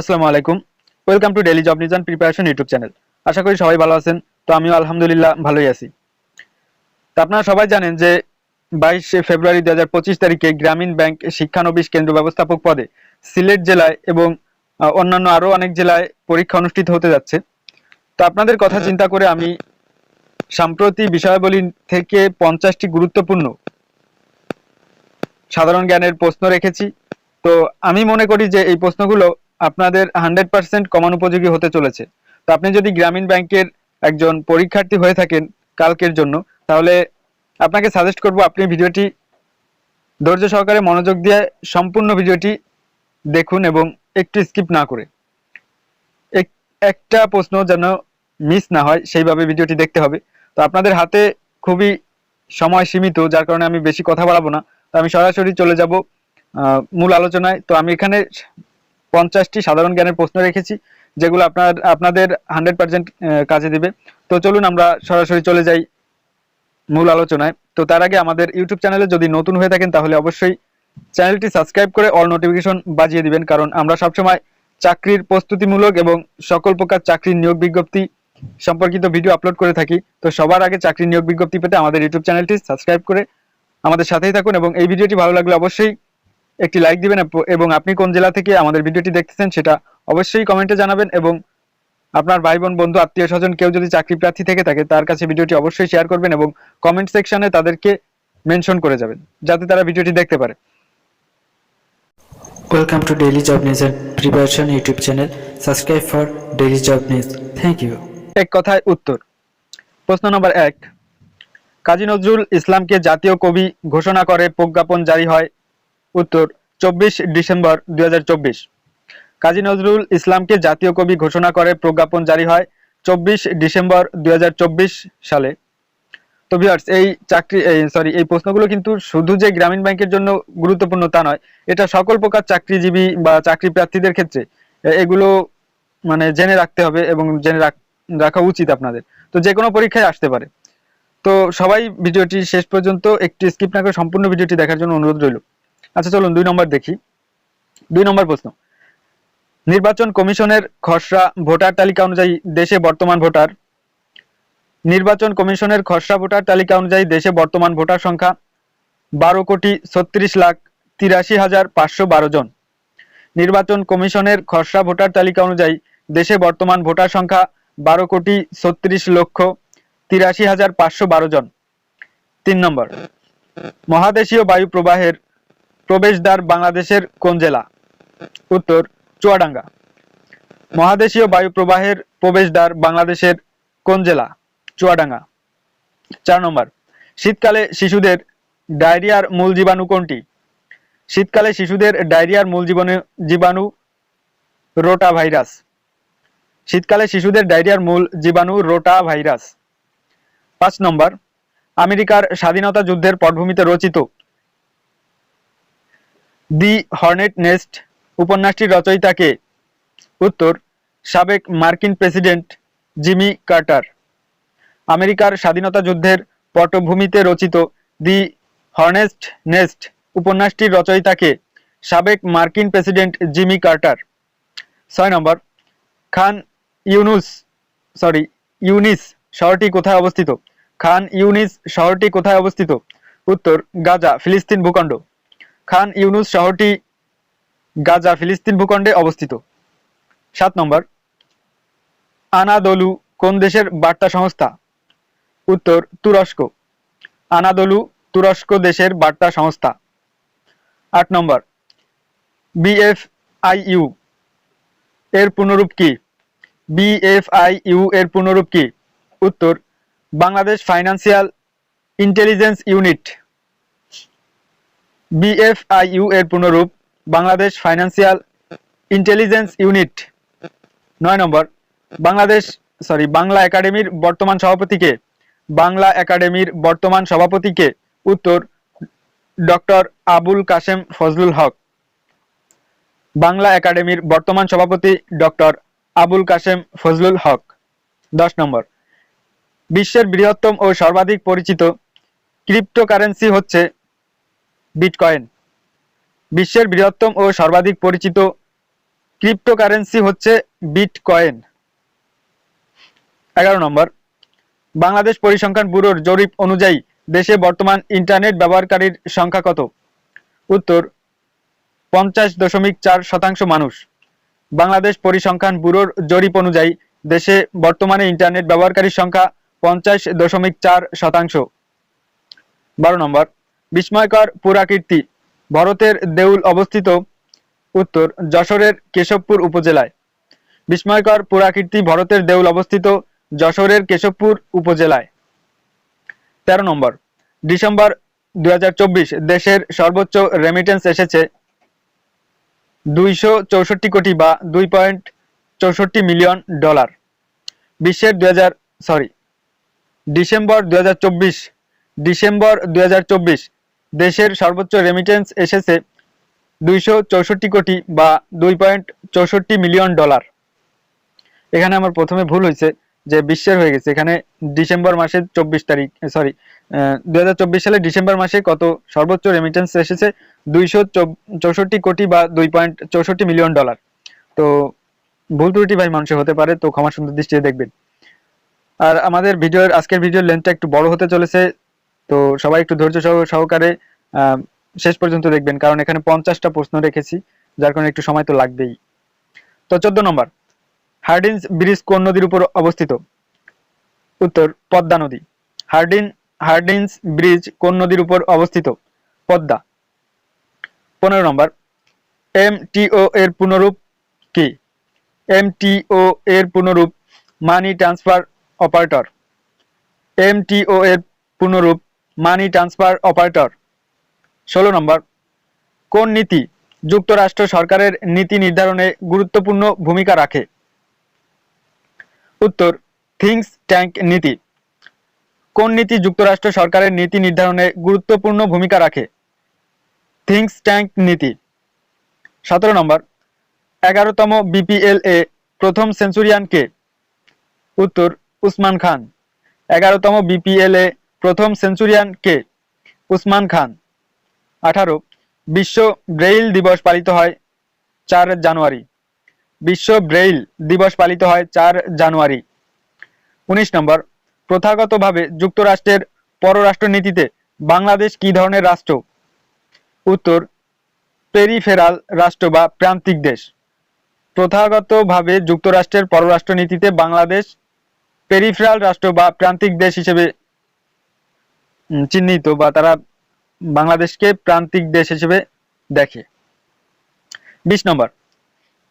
আসসালামু আলাইকুম। Welcome to daily job news and preparation YouTube channel আশা করি সবাই ভালো আছেন। তো আমিও আলহামদুলিল্লাহ ভালোই আছি। তো আপনারা সবাই জানেন যে বাইশে ফেব্রুয়ারি দু হাজার পঁচিশ তারিখে গ্রামীণ ব্যাংক শিক্ষানবিশ কেন্দ্র ব্যবস্থাপক পদে সিলেট জেলায় এবং অন্যান্য আরও অনেক জেলায় পরীক্ষা অনুষ্ঠিত হতে যাচ্ছে। তো আপনাদের কথা চিন্তা করে আমি সাম্প্রতিক বিষয়াবলী থেকে পঞ্চাশটি গুরুত্বপূর্ণ সাধারণ জ্ঞানের প্রশ্ন রেখেছি। তো আমি মনে করি যে এই প্রশ্নগুলো আপনাদের হান্ড্রেড পার্সেন্ট কমান উপযোগী হতে চলেছে। তো আপনি যদি গ্রামীণ ব্যাংকের একজন পরীক্ষার্থী হয়ে থাকেন কালকের জন্য, তাহলে আপনাকে সাজেস্ট করব আপনি ভিডিওটি ধৈর্য সহকারে মনোযোগ দিয়ে সম্পূর্ণ ভিডিওটি দেখুন এবং একটু স্কিপ না করে। এক- একটা প্রশ্ন যেন মিস না হয়, সেইভাবে ভিডিওটি দেখতে হবে। তো আপনাদের হাতে খুবই সময় সীমিত, যার কারণে আমি বেশি কথা বাড়াবো না। তো আমি সরাসরি চলে যাব মূল আলোচনায়। তো আমি এখানে পঞ্চাশটি সাধারণ জ্ঞানের প্রশ্ন রেখেছি, যেগুলো আপনার, আপনাদের হান্ড্রেড পার্সেন্ট কাজে দিবে। তো চলুন আমরা সরাসরি চলে যাই মূল আলোচনায়। তো তার আগে আমাদের ইউটিউব চ্যানেলে যদি নতুন হয়ে থাকেন, তাহলে অবশ্যই চ্যানেলটি সাবস্ক্রাইব করে অল নোটিফিকেশন বাজিয়ে দিবেন, কারণ আমরা সবসময় চাকরির প্রস্তুতিমূলক এবং সকল প্রকার চাকরির নিয়োগ বিজ্ঞপ্তি সম্পর্কিত ভিডিও আপলোড করে থাকি। তো সবার আগে চাকরি নিয়োগ বিজ্ঞপ্তি পেতে আমাদের ইউটিউব চ্যানেলটি সাবস্ক্রাইব করে আমাদের সাথেই থাকুন এবং এই ভিডিওটি ভালো লাগলে অবশ্যই একটি লাইক দিবেন এবং আপনি কোন জেলা থেকে আমাদের ভিডিওটি দেখতেছেন সেটা অবশ্যই কমেন্টে জানাবেন এবং আপনার ভাই বোন বন্ধু আত্মীয় স্বজন কেউ যদি চাকরি প্রার্থী থেকে থাকে তার কাছে ভিডিওটি অবশ্যই শেয়ার করবেন এবং কমেন্ট সেকশনে তাদেরকে মেনশন করে যাবেন যাতে তারা ভিডিওটি দেখতে পারে Welcome to Daily Job News and Preparation YouTube channel. Subscribe for Daily Job News. Thank you. এক কথায় উত্তর প্রশ্ন নম্বর এক কাজী নজরুল ইসলামকে জাতীয় কবি ঘোষণা করে প্রজ্ঞাপন জারি হয় উত্তর, চব্বিশ ডিসেম্বর দুই হাজার চব্বিশ। কাজী নজরুল ইসলামকে জাতীয় কবি ঘোষণা করে প্রজ্ঞাপন জারি হয় চব্বিশ ডিসেম্বর দুই হাজার চব্বিশ সালে। তো ভিউয়ার্স এই চাকরি সরি এই প্রশ্নগুলো কিন্তু শুধু যে গ্রামীণ ব্যাংকের জন্য গুরুত্বপূর্ণ তা নয়, এটা সকল প্রকার চাকরিজীবী বা চাকরি প্রার্থীদের ক্ষেত্রে এগুলো মানে জেনে রাখতে হবে এবং জেনে রাখ- রাখা উচিত আপনাদের। তো যে কোনো পরীক্ষায় আসতে পারে। তো সবাই ভিডিওটি শেষ পর্যন্ত একটু স্কিপ না করে সম্পূর্ণ ভিডিওটি দেখার জন্য অনুরোধ রইল। আচ্ছা চলুন দুই নম্বর দেখি। দুই নম্বর প্রশ্ন। নির্বাচন কমিশনের খসড়া ভোটার তালিকা অনুযায়ী দেশে বর্তমান ভোটার। নির্বাচন কমিশনের খসড়া ভোটার তালিকা অনুযায়ী দেশে বর্তমান ভোটার সংখ্যা বারো কোটি ছত্রিশ লাখ তিরাশি হাজার পাঁচশো বারো জন। নির্বাচন কমিশনের খসড়া ভোটার তালিকা অনুযায়ী দেশে বর্তমান ভোটার সংখ্যা বারো কোটি ছত্রিশ লক্ষ তিরাশি হাজার পাঁচশো বারো জন। তিন নম্বর। মহাদেশীয় বায়ু প্রবাহের প্রবেশদ্বার বাংলাদেশের কোন জেলা? উত্তর, চুয়াডাঙ্গা। মহাদেশীয় বায়ু প্রবাহের প্রবেশদ্বার বাংলাদেশের কোন জেলা? চুয়াডাঙ্গা। চার নম্বর, শীতকালে শিশুদের ডায়রিয়ার মূল জীবাণু কোনটি? শীতকালে শিশুদের ডায়রিয়ার মূল জীবাণু জীবাণু রোটা ভাইরাস শীতকালে শিশুদের ডায়রিয়ার মূল জীবাণু রোটা ভাইরাস পাঁচ নম্বর, আমেরিকার স্বাধীনতা যুদ্ধের পটভূমিতে রচিত দি হর্নেট নেস্ট উপন্যাসটির রচয়িতাকে। উত্তর, সাবেক মার্কিন প্রেসিডেন্ট জিমি কার্টার। আমেরিকার স্বাধীনতা যুদ্ধের পটভূমিতে রচিত দি হর্নেস্ট নেস্ট উপন্যাসটির রচয়িতাকে সাবেক মার্কিন প্রেসিডেন্ট জিমি কার্টার। ছয় number, Khan Yunus, sorry, Younis শহরটি কোথায় অবস্থিত? খান ইউনিস শহরটি কোথায় অবস্থিত? উত্তর, গাজা, ফিলিস্তিন ভূখণ্ড। খান ইউনুস শহরটি গাজা ফিলিস্তিন ভূখণ্ডে অবস্থিত। সাত নম্বর, আনাদলু কোন দেশের বার্তা সংস্থা? উত্তর, তুরস্ক। আনাদলু তুরস্ক দেশের বার্তা সংস্থা। আট নম্বর বিএফআইইউ এর পূর্ণরূপ কি? বিএফআইইউ এর পূর্ণরূপ কি? উত্তর, Bangladesh financial intelligence unit. BFIU এর পূর্ণরূপ, বাংলাদেশ ফাইন্যান্সিয়াল ইন্টেলিজেন্স ইউনিট নয় নম্বর, বাংলাদেশ সরি বাংলা একাডেমির বর্তমান সভাপতিকে, বাংলা একাডেমির বর্তমান সভাপতিকে, উত্তর, ডক্টর আবুল কাশেম ফজলুল হক। বাংলা একাডেমির বর্তমান সভাপতি ডক্টর আবুল কাশেম ফজলুল হক। দশ নম্বর, বিশ্বের বৃহত্তম ও সর্বাধিক পরিচিত ক্রিপ্টোকারেন্সি হচ্ছে বিটকয়েন। বিশ্বের বৃহত্তম ও সর্বাধিক পরিচিত ক্রিপ্টোকারেন্সি হচ্ছে বিটকয়েন। এগারো নম্বর। বাংলাদেশ পরিসংখ্যান ব্যুরোর জরিপ অনুযায়ী দেশে বর্তমান ইন্টারনেট ব্যবহারকারীর সংখ্যা কত? উত্তর, পঞ্চাশ দশমিক চার শতাংশ মানুষ। বাংলাদেশ পরিসংখ্যান ব্যুরোর জরিপ অনুযায়ী দেশে বর্তমানে ইন্টারনেট ব্যবহারকারীর সংখ্যা পঞ্চাশ দশমিক চার শতাংশ। বারো নম্বর। বিস্ময়কর পুরাকীর্তি ভরতের দেউল অবস্থিত উত্তর যশোরের কেশবপুর উপজেলায়। বিস্ময়কর পুরাকীর্তি ভরতের দেউল অবস্থিত যশোরের কেশবপুর উপজেলায়। তেরো নম্বর, ডিসেম্বর দু হাজার চব্বিশ দেশের সর্বোচ্চ রেমিটেন্স এসেছে দুইশো চৌষট্টি কোটি বা দুই পয়েন্ট চৌষট্টি মিলিয়ন ডলার। বিশ্বের দু হাজার, সরি, ডিসেম্বর দু হাজার চব্বিশ, ডিসেম্বর দু হাজার চব্বিশ দেশের সর্বোচ্চ রেমিটেন্স এসেছে দুইশো চৌষট্টি কোটি বা দুই পয়েন্ট চৌষট্টি মিলিয়ন ডলার। এখানে আমার প্রথমে ভুল হয়েছে যে বিশ্বের হয়ে গেছে। এখানে ডিসেম্বর মাসের চব্বিশ তারিখ সরি দুই হাজার চব্বিশ সালে ডিসেম্বর মাসে কত সর্বোচ্চ রেমিটেন্স এসেছে? দুইশো চৌষট্টি কোটি বা দুই পয়েন্ট চৌষট্টি মিলিয়ন ডলার। তো ভুল ত্রুটি ভাই মানুষের হতে পারে, তো ক্ষমা সুন্দর দৃষ্টিতে দেখবেন। আর আমাদের ভিডিওর, আজকের ভিডিওর লেন্থটা একটু বড় হতে চলেছে। তো সবাই একটু ধৈর্য সহ- সহকারে শেষ পর্যন্ত দেখবেন, কারণ এখানে পঞ্চাশটা প্রশ্ন রেখেছি, যার কারণে একটু সময় তো লাগবেই। তো চোদ্দ নম্বর হার্ডিন্স ব্রিজ কোন নদীর উপর অবস্থিত? উত্তর, পদ্মা নদী। হার্ডিন হার্ডিন্স ব্রিজ কোন নদীর উপর অবস্থিত? পদ্মা। পনেরো নম্বর, এম এর পুনরূপ কি? এম এর পুনরূপ মানি ট্রান্সফার অপারেটর। এম এর পুনরূপ মানি ট্রান্সফার অপারেটর ষোলো নম্বর, কোন নীতি যুক্তরাষ্ট্র সরকারের নীতি নির্ধারণে গুরুত্বপূর্ণ ভূমিকা রাখে? উত্তর, থিংস ট্যাঙ্ক নীতি। কোন নীতি যুক্তরাষ্ট্র সরকারের নীতি নির্ধারণে গুরুত্বপূর্ণ ভূমিকা রাখে? থিংস ট্যাঙ্ক নীতি। সতেরো নম্বর, এগারোতম বিপিএল এ প্রথম সেঞ্চুরিয়ান কে? উত্তর, উসমান খান। এগারোতম বিপিএল এ প্রথম সেঞ্চুরিয়ান কে? উসমান খান। আঠারো, বিশ্ব ব্রেইল দিবস পালিত হয় চার জানুয়ারি। বিশ্ব ব্রেইল দিবস পালিত হয় চার জানুয়ারি। উনিশ নম্বর, প্রথাগতভাবে যুক্তরাষ্ট্রের পররাষ্ট্রনীতিতে বাংলাদেশ কি ধরনের রাষ্ট্র? উত্তর, পেরিফেরাল রাষ্ট্র বা প্রান্তিক দেশ। প্রথাগতভাবে যুক্তরাষ্ট্রের পররাষ্ট্রনীতিতে বাংলাদেশ পেরিফেরাল রাষ্ট্র বা প্রান্তিক দেশ হিসেবে চিহ্নিত বা তারা বাংলাদেশকে প্রান্তিক দেশ হিসেবে দেখে। বিশ নম্বর,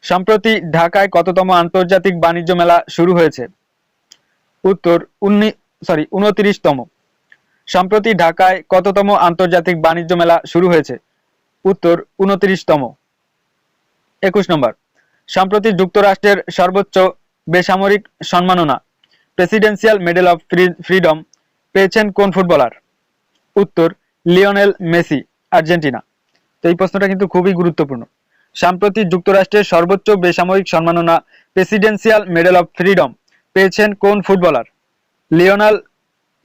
সম্প্রতি ঢাকায় কততম আন্তর্জাতিক বাণিজ্য মেলা শুরু হয়েছে? উত্তর সরি উনত্রিশতম। সম্প্রতি ঢাকায় কততম আন্তর্জাতিক বাণিজ্য মেলা শুরু হয়েছে? উত্তর, উনত্রিশতম। একুশ নম্বর, সম্প্রতি যুক্তরাষ্ট্রের সর্বোচ্চ বেসামরিক সম্মাননা, প্রেসিডেন্সিয়াল মেডেল অফ ফ্রিডম পেয়েছেন কোন ফুটবলার? উত্তর, লিওনেল মেসি, আর্জেন্টিনা। তো এই প্রশ্নটা কিন্তু খুবই গুরুত্বপূর্ণ। সাম্প্রতি যুক্তরাষ্ট্রের সর্বোচ্চ বেসামরিক সম্মাননা, প্রেসিডেন্সিয়াল মেডেল অফ ফ্রিডম, পেয়েছেন কোন footballer? Lionel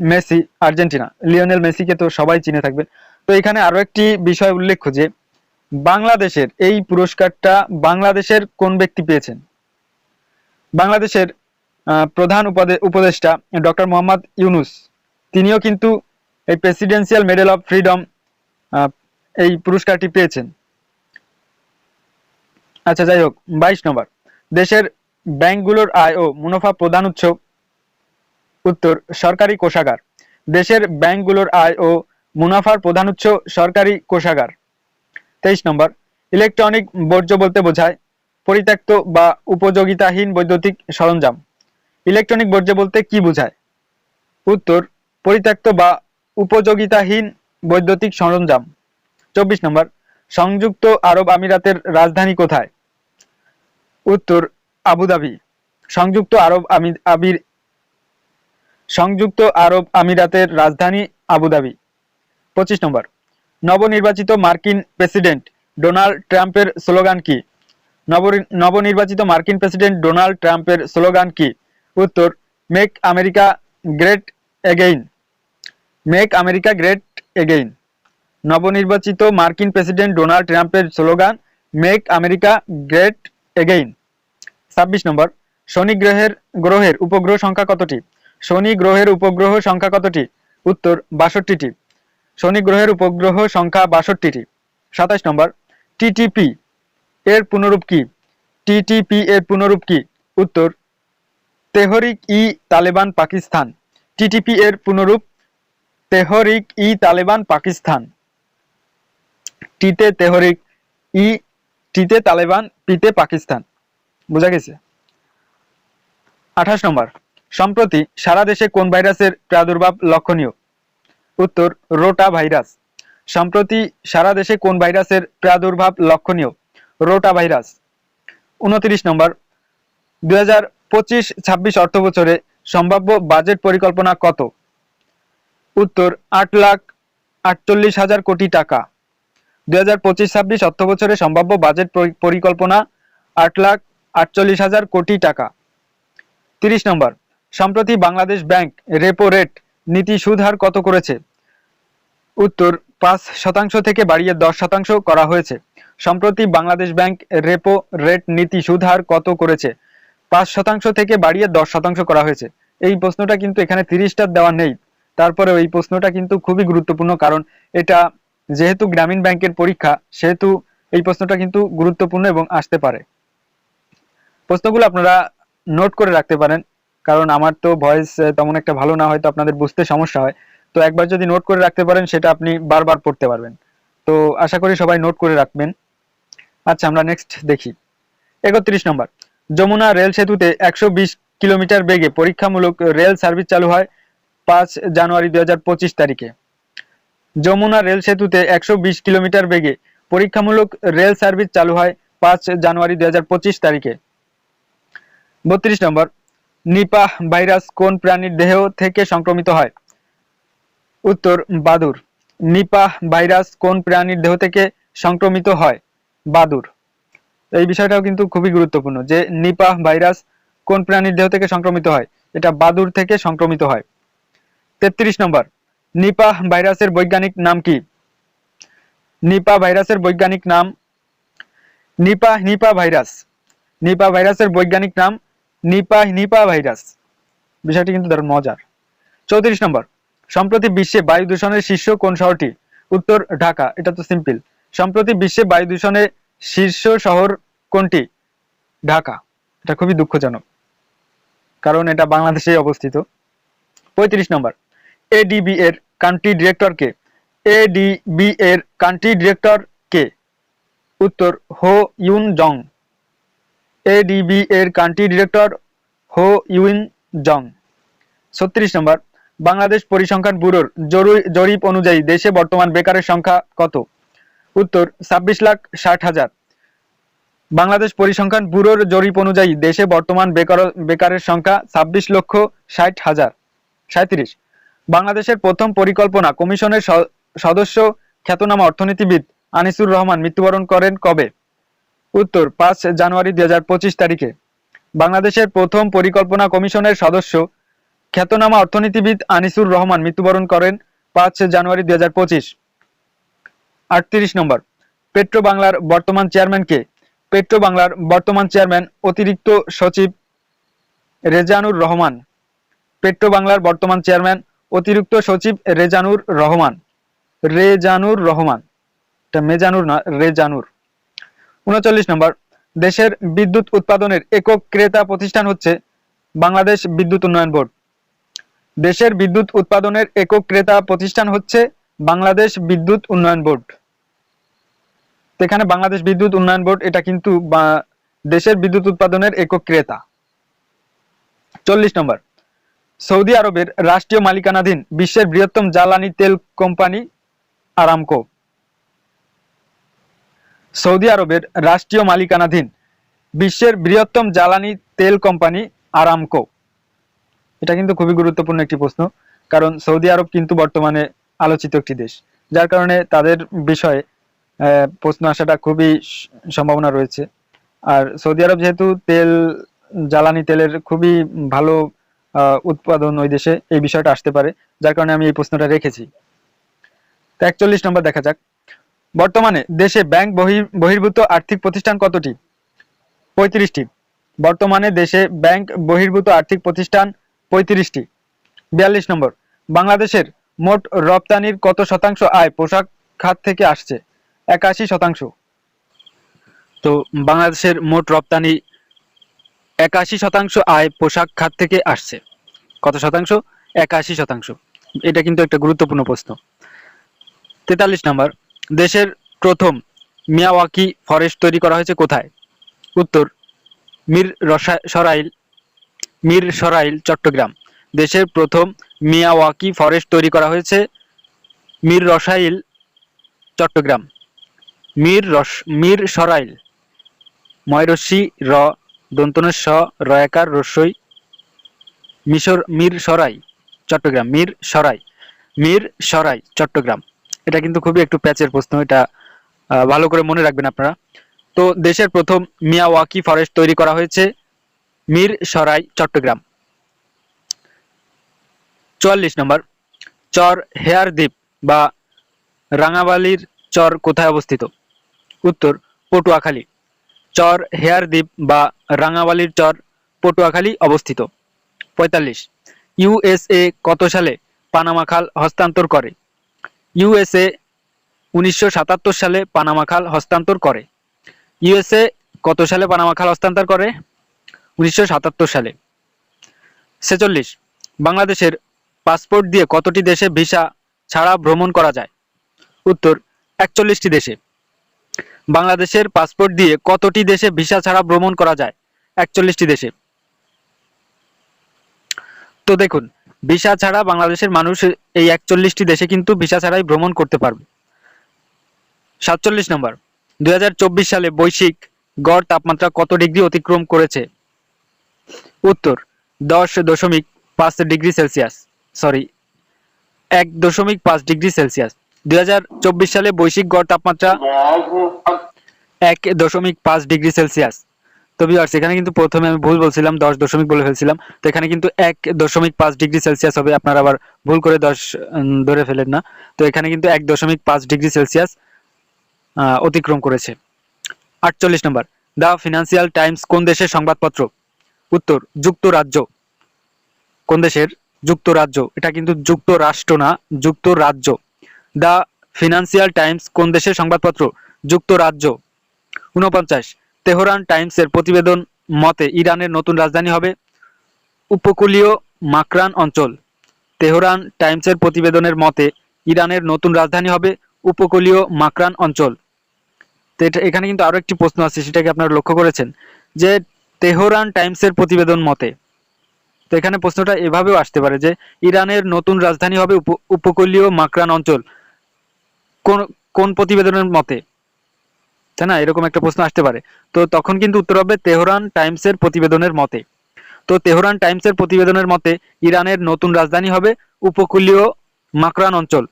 Messi, Argentina. Lionel মেসিকে তো সবাই চিনে থাকবে। তো এখানে আরও একটি বিষয় উল্লেখ্য যে, বাংলাদেশের এই পুরস্কারটা বাংলাদেশের কোন ব্যক্তি পেয়েছেন? বাংলাদেশের প্রধান উপদে- উপদেষ্টা ডক্টর মোহাম্মদ ইউনুস। তিনিও কিন্তু এই প্রেসিডেন্সিয়াল মেডেল অফ ফ্রিডম এই পুরস্কারটি পেয়েছেন। আচ্ছা যাই হোক, বাইশ নম্বর। দেশের ব্যাংকগুলোর আয় ও মুনাফা প্রধান উৎস উত্তর, সরকারি কোষাগার। দেশের ব্যাংকগুলোর আয় ও মুনাফার প্রধান উৎস সরকারি কোষাগার। তেইশ নম্বর, ইলেকট্রনিক বর্জ্য বলতে বোঝায় পরিত্যক্ত বা উপযোগিতাহীন বৈদ্যুতিক সরঞ্জাম। ইলেকট্রনিক বর্জ্য বলতে কি বোঝায়? উত্তর, পরিত্যক্ত বা উপযোগিতাহীন বৈদ্যুতিক সরঞ্জাম। চব্বিশ নম্বর, সংযুক্ত আরব আমিরাতের রাজধানী কোথায়? উত্তর, আবুধাবি। সংযুক্ত আরব আমি আবির, সংযুক্ত আরব আমিরাতের রাজধানী আবুধাবি। পঁচিশ নম্বর, নবনির্বাচিত মার্কিন প্রেসিডেন্ট ডোনাল্ড ট্রাম্পের স্লোগান কি? নব- নবনির্বাচিত মার্কিন প্রেসিডেন্ট ডোনাল্ড ট্রাম্পের স্লোগান কি? উত্তর, make America great again. Make America great again নবনির্বাচিত মার্কিন প্রেসিডেন্ট ডোনাল্ড ট্রাম্পের slogan make America great again ছাব্বিশ নম্বর, শনি গ্রহের গ্রহের উপগ্রহ সংখ্যা কতটি? শনি গ্রহের উপগ্রহ সংখ্যা কতটি? উত্তর, বাষট্টিটি। শনি গ্রহের উপগ্রহ সংখ্যা বাষট্টিটি। সাতাশ নম্বর টিটিপি এর পুনরূপ কি? টিটিপি এর পুনরূপ কি? উত্তর, তেহরিক ই তালেবান পাকিস্তান। টিটিপি এর পুনরূপ তেহরিক ই তালেবান পাকিস্তান। টিতে তেহরিক ই, টিতে তালেবান, পিতে পাকিস্তান। বোঝা গেছে? আঠাশ নম্বর। সম্প্রতি সারা দেশে কোন ভাইরাসের প্রাদুর্ভাব লক্ষণীয়? উত্তর, রোটা ভাইরাস। সম্প্রতি সারা দেশে কোন ভাইরাসের প্রাদুর্ভাব লক্ষণীয়? Rotavirus. উনত্রিশ নম্বর। দুই হাজার পঁচিশ ছাব্বিশ অর্থ বছরে সম্ভাব্য বাজেট পরিকল্পনা কত? উত্তর, আট লাখ আটচল্লিশ হাজার কোটি টাকা। দুই হাজার পঁচিশ ছাব্বিশ অর্থ বছরে সম্ভাব্য বাজেট পরি- পরিকল্পনা, আট লাখ আটচল্লিশ হাজার কোটি টাকা। তিরিশ নম্বর, সম্প্রতি বাংলাদেশ ব্যাংক রেপো রেট নীতি সুদ হার কত করেছে? উত্তর, পাঁচ শতাংশ থেকে বাড়িয়ে দশ শতাংশ করা হয়েছে। সম্প্রতি বাংলাদেশ ব্যাংক রেপো রেট নীতি সুদ হার কত করেছে? পাঁচ শতাংশ থেকে বাড়িয়ে দশ শতাংশ করা হয়েছে। এই প্রশ্নটা কিন্তু এখানে তিরিশটা দেওয়া নেই। তারপরে এই প্রশ্নটা কিন্তু খুবই গুরুত্বপূর্ণ, কারণ এটা যেহেতু গ্রামীণ ব্যাংকের পরীক্ষা, সেহেতু এই প্রশ্নটা কিন্তু গুরুত্বপূর্ণ এবং আসতে পারে। প্রশ্নগুলো আপনারা নোট করে রাখতে পারেন, কারণ আমার তো ভয়েস তেমন একটা ভালো না, হয়তো আপনাদের বুঝতে সমস্যা হয়। তো একবার যদি নোট করে রাখতে পারেন, সেটা আপনি বারবার পড়তে পারবেন। তো আশা করি সবাই নোট করে রাখবেন। আচ্ছা আমরা নেক্সট দেখি। একত্রিশ নম্বর। যমুনা রেল সেতুতে একশো বিশ কিলোমিটার বেগে পরীক্ষামূলক রেল সার্ভিস চালু হয়। পাঁচ জানুয়ারি দুই হাজার পঁচিশ তারিখে। যমুনা রেল সেতুতে একশো বিশ কিলোমিটার বেগে পরীক্ষামূলক রেল সার্ভিস চালু হয় পাঁচ জানুয়ারি দুই হাজার পঁচিশ তারিখে। বত্রিশ নম্বর, নিপাহ ভাইরাস কোন প্রাণীর দেহ থেকে সংক্রমিত হয়? উত্তর, বাদুর। নিপাহ ভাইরাস কোন প্রাণীর দেহ থেকে সংক্রমিত হয়? বাদুর। এই বিষয়টাও কিন্তু খুবই গুরুত্বপূর্ণ যে নিপাহ ভাইরাস কোন প্রাণীর দেহ থেকে সংক্রমিত হয়? এটা বাদুর থেকে সংক্রমিত হয়। তেত্রিশ নম্বর নিপাহ ভাইরাসের বৈজ্ঞানিক নাম কি? নিপা ভাইরাসের বৈজ্ঞানিক নাম, নিপা নিপা ভাইরাস। নিপা ভাইরাসের বৈজ্ঞানিক নাম, নিপা নিপা ভাইরাস। বিষয়টি কিন্তু দারুণ মজার। চৌত্রিশ নম্বর, সম্প্রতি বিশ্বে বায়ু দূষণের শীর্ষ কোন শহরটি? উত্তর ঢাকা, এটা তো সিম্পল। সম্প্রতি বিশ্বে বায়ু দূষণের শীর্ষ শহর কোনটি? ঢাকা, এটা খুবই দুঃখজনক। কারণ এটা বাংলাদেশে অবস্থিত। পঁয়ত্রিশ নম্বর এডিবি এর কান্ট্রি ডিরেক্টর কে? এডিবি এর কান্ট্রি ডিরেক্টর কে? উত্তর, হো ইউন জং। এডিবি এর country director Ho Yun Jong. ছত্রিশ নম্বর, বাংলাদেশ পরিসংখ্যান ব্যুরোর জরুরি জরিপ অনুযায়ী দেশে বর্তমান বেকারের সংখ্যা কত? উত্তর, ছাব্বিশ লাখ ষাট হাজার। বাংলাদেশ পরিসংখ্যান ব্যুরোর জরিপ অনুযায়ী দেশে বর্তমান বেকার, বেকারের সংখ্যা ছাব্বিশ লক্ষ ষাট হাজার। সাঁত্রিশ বাংলাদেশের প্রথম পরিকল্পনা কমিশনের সদস্য খ্যাতনামা অর্থনীতিবিদ আনিসুর রহমান মৃত্যুবরণ করেন কবে? উত্তর, পাঁচ জানুয়ারি দু হাজার পঁচিশ তারিখে। বাংলাদেশের প্রথম পরিকল্পনা কমিশনের সদস্য খ্যাতনামা অর্থনীতিবিদ আনিসুর রহমান মৃত্যুবরণ করেন পাঁচ জানুয়ারি দুই আটত্রিশ নম্বর পেট্রো বাংলার বর্তমান চেয়ারম্যান কে পেট্রো বাংলার বর্তমান চেয়ারম্যান অতিরিক্ত সচিব রেজানুর রহমান। পেট্রো বাংলার বর্তমান চেয়ারম্যান অতিরিক্ত সচিব রেজানুর রহমান। রেজানুর রহমান। এটা মেজানুর না, রেজানুর। উনচল্লিশ নম্বর, দেশের বিদ্যুৎ উৎপাদনের একক ক্রেতা প্রতিষ্ঠান হচ্ছে বাংলাদেশ বিদ্যুৎ উন্নয়ন বোর্ড। দেশের বিদ্যুৎ উৎপাদনের একক ক্রেতা প্রতিষ্ঠান হচ্ছে বাংলাদেশ বিদ্যুৎ উন্নয়ন বোর্ড। এখানে বাংলাদেশ বিদ্যুৎ উন্নয়ন বোর্ড, এটা কিন্তু দেশের বিদ্যুৎ উৎপাদনের একক ক্রেতা। চল্লিশ নম্বর সৌদি আরবের রাষ্ট্রীয় মালিকানাধীন বিশ্বের বৃহত্তম জ্বালানি তেল কোম্পানি আরামকো। সৌদি আরবের রাষ্ট্রীয় মালিকানাধীন বিশ্বের বৃহত্তম জ্বালানি তেল কোম্পানি আরামকো। এটা কিন্তু খুবই গুরুত্বপূর্ণ একটি প্রশ্ন, কারণ সৌদি আরব কিন্তু বর্তমানে আলোচিত একটি দেশ, যার কারণে তাদের বিষয়ে প্রশ্ন আসাটা খুবই সম্ভাবনা রয়েছে। আর সৌদি আরব যেহেতু তেল, জ্বালানি তেলের খুবই ভালো উৎপাদন ওই দেশে এই বিষয়টা আসতে পারে, যার কারণে আমি এই প্রশ্নটা রেখেছি। তো একচল্লিশ নম্বর দেখা যাক। বর্তমানে দেশে ব্যাংক বহি- বহির্ভূত আর্থিক প্রতিষ্ঠান কতটি? পঁয়ত্রিশটি। বর্তমানে দেশে ব্যাংক বহির্ভূত আর্থিক প্রতিষ্ঠান পঁয়ত্রিশটি। বিয়াল্লিশ নম্বর। বাংলাদেশের মোট রপ্তানির কত শতাংশ আয় পোশাক খাত থেকে আসছে? একাশি শতাংশ। তো বাংলাদেশের মোট রপ্তানি একাশি শতাংশ আয় পোশাক খাত থেকে আসছে। কত শতাংশ? একাশি শতাংশ। এটা কিন্তু একটা গুরুত্বপূর্ণ প্রশ্ন। তেতাল্লিশ নম্বর, দেশের প্রথম মিয়াওয়াকি ফরেস্ট তৈরি করা হয়েছে কোথায়? উত্তর, মীর সরাইল মীর সরাইল, চট্টগ্রাম। দেশের প্রথম মিয়াওয়াকি ফরেস্ট তৈরি করা হয়েছে মীর রসাইল, চট্টগ্রাম। মীর রস, মীর সরাইল ময়রসি র দন্তনের স রয়াকার রসই মিশর মীর সরাই, চট্টগ্রাম। মীর সরাই। মীর সরাই, চট্টগ্রাম। এটা কিন্তু খুবই একটু প্যাচের প্রশ্ন, এটা ভালো করে মনে রাখবেন আপনারা। তো দেশের প্রথম মিয়াওয়াকি ফরেস্ট তৈরি করা হয়েছে, মীর সরাই, চট্টগ্রাম। চুয়াল্লিশ নম্বর, চর হেয়ার দ্বীপ বা রাঙাবালির চর কোথায় অবস্থিত? উত্তর, পটুয়াখালী। চর হেয়ার দ্বীপ বা রাঙাবালির চর পটুয়াখালী অবস্থিত। পঁয়তাল্লিশ। ইউএসএ কত সালে পানামা খাল হস্তান্তর করে? ইউএসএ উনিশশো সাতাত্তর সালে পানামা খাল হস্তান্তর করে। ইউএসএ কত সালে পানামা খাল হস্তান্তর করে? উনিশশো সাতাত্তর সালে। ছেচল্লিশ। বাংলাদেশের পাসপোর্ট দিয়ে কতটি দেশে ভিসা ছাড়া ভ্রমণ করা যায়? উত্তর, একচল্লিশটি দেশে। বাংলাদেশের পাসপোর্ট দিয়ে কতটি দেশে ভিসা ছাড়া ভ্রমণ করা যায়? একচল্লিশটি দেশে। তো দেখুন, ভিসা ছাড়া বাংলাদেশের মানুষ এই একচল্লিশটি দেশে কিন্তু ভিসা ছাড়াই ভ্রমণ করতে পারবে। সাতচল্লিশ নম্বর, দুই সালে বৈশ্বিক গড় তাপমাত্রা কত ডিগ্রি অতিক্রম করেছে? উত্তর, দশ দশমিক পাঁচ ডিগ্রি সেলসিয়াস, সরি, এক দশমিক পাঁচ ডিগ্রি সেলসিয়াস। দুই হাজার চব্বিশ সালে বৈশ্বিক গড় তাপমাত্রা এক দশমিক পাঁচ ডিগ্রি সেলসিয়াস। তো ভিউয়ার্স এখানে কিন্তু প্রথমে আমি ভুল বলছিলাম, দশ দশমিক বলে ফেলছিলাম। তো এখানে কিন্তু এক দশমিক পাঁচ ডিগ্রি সেলসিয়াস হবে, আপনারা আবার ভুল করে দশ ধরে ফেলেন না। তো এখানে কিন্তু এক দশমিক পাঁচ ডিগ্রি সেলসিয়াস অতিক্রম করেছে। আটচল্লিশ নম্বর, দ্য ফিনান্সিয়াল টাইমস, কোন দেশের সংবাদপত্র? উত্তর, যুক্তরাজ্য। কোন দেশের? যুক্তরাজ্য। এটা কিন্তু যুক্তরাষ্ট্র না, যুক্তরাজ্য। দ্য ফিনান্সিয়াল টাইমস, কোন দেশের সংবাদপত্র? যুক্তরাজ্য। উনপঞ্চাশ তেহরান টাইমসের প্রতিবেদন মতে ইরানের নতুন রাজধানী হবে উপকূলীয় মাকরান অঞ্চল। তেহরান টাইমসের প্রতিবেদনের মতে ইরানের নতুন রাজধানী হবে উপকূলীয় মাকরান অঞ্চল। তো এটা- এখানে কিন্তু আরও একটি প্রশ্ন আছে, সেটাকে আপনারা লক্ষ্য করেছেন যে তেহরান টাইমসের প্রতিবেদন মতে তো এখানে প্রশ্নটা এভাবেও আসতে পারে যে ইরানের নতুন রাজধানী হবে উপ- উপকূলীয় মাকরান অঞ্চল। কোন কোন প্রতিবেদনের মতে? তাই না? এরকম একটা প্রশ্ন আসতে পারে। তো তখন কিন্তু উত্তর হবে তেহরান টাইমসের প্রতিবেদনের মতে। তো তেহরান টাইমসের প্রতিবেদনের মতে ইরানের নতুন রাজধানী হবে উপকূলীয় মাকরান অঞ্চল।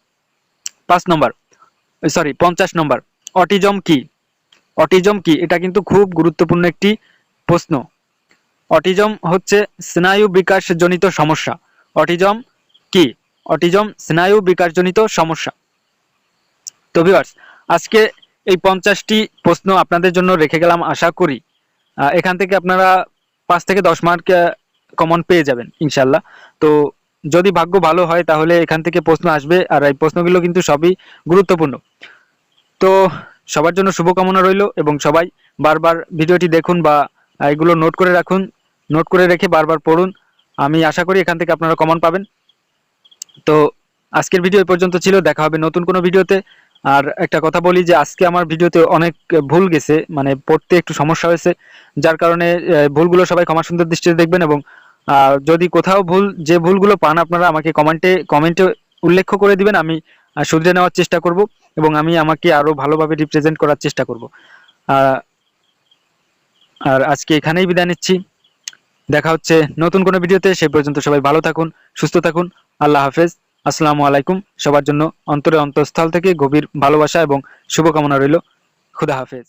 পাঁচ নম্বর সরি পঞ্চাশ নম্বর। অটিজম কি? অটিজম কি? এটা কিন্তু খুব গুরুত্বপূর্ণ একটি প্রশ্ন। অটিজম হচ্ছে স্নায়ু বিকাশজনিত সমস্যা। অটিজম কি? অটিজম স্নায়ু বিকাশজনিত সমস্যা। তো ভিউয়ার্স আজকে এই পঞ্চাশটি প্রশ্ন আপনাদের জন্য রেখে গেলাম, আশা করি। এখান থেকে আপনারা পাঁচ থেকে দশ মার্ক কমন পেয়ে যাবেন, ইনশাল্লাহ। তো যদি ভাগ্য ভালো হয়, তাহলে এখান থেকে প্রশ্ন আসবে, আর এই প্রশ্নগুলো কিন্তু সবই গুরুত্বপূর্ণ। তো সবার জন্য শুভকামনা রইল, এবং সবাই বারবার ভিডিওটি দেখুন বা এগুলো নোট করে রাখুন, নোট করে রেখে বারবার পড়ুন। আমি আশা করি এখান থেকে আপনারা কমন পাবেন। তো আজকের ভিডিও এই পর্যন্ত ছিল, দেখা হবে নতুন কোনো ভিডিওতে। আর একটা কথা বলি যে আজকে আমার ভিডিওতে অনেক ভুল গেছে মানে পড়তে একটু সমস্যা হয়েছে, যার কারণে ভুলগুলো সবাই ক্ষমা সুন্দর দৃষ্টিতে দেখবেন এবং যদি কোথাও ভুল, যে ভুলগুলো পান আপনারা আমাকে কমেন্টে কমেন্টে উল্লেখ করে দিবেন, আমি শুধরে নেওয়ার চেষ্টা করব এবং আমি আমাকে আরও ভালোভাবে রিপ্রেজেন্ট করার চেষ্টা করব। আর আজকে এখানেই বিদায় নিচ্ছি। দেখা হচ্ছে নতুন কোনো ভিডিওতে, সে পর্যন্ত সবাই ভালো থাকুন, সুস্থ থাকুন, আল্লাহ হাফেজ। আসসালামু আলাইকুম। সবার জন্য অন্তরে অন্তঃস্থল থেকে গভীর ভালোবাসা এবং শুভকামনা রইল। খুদা হাফেজ।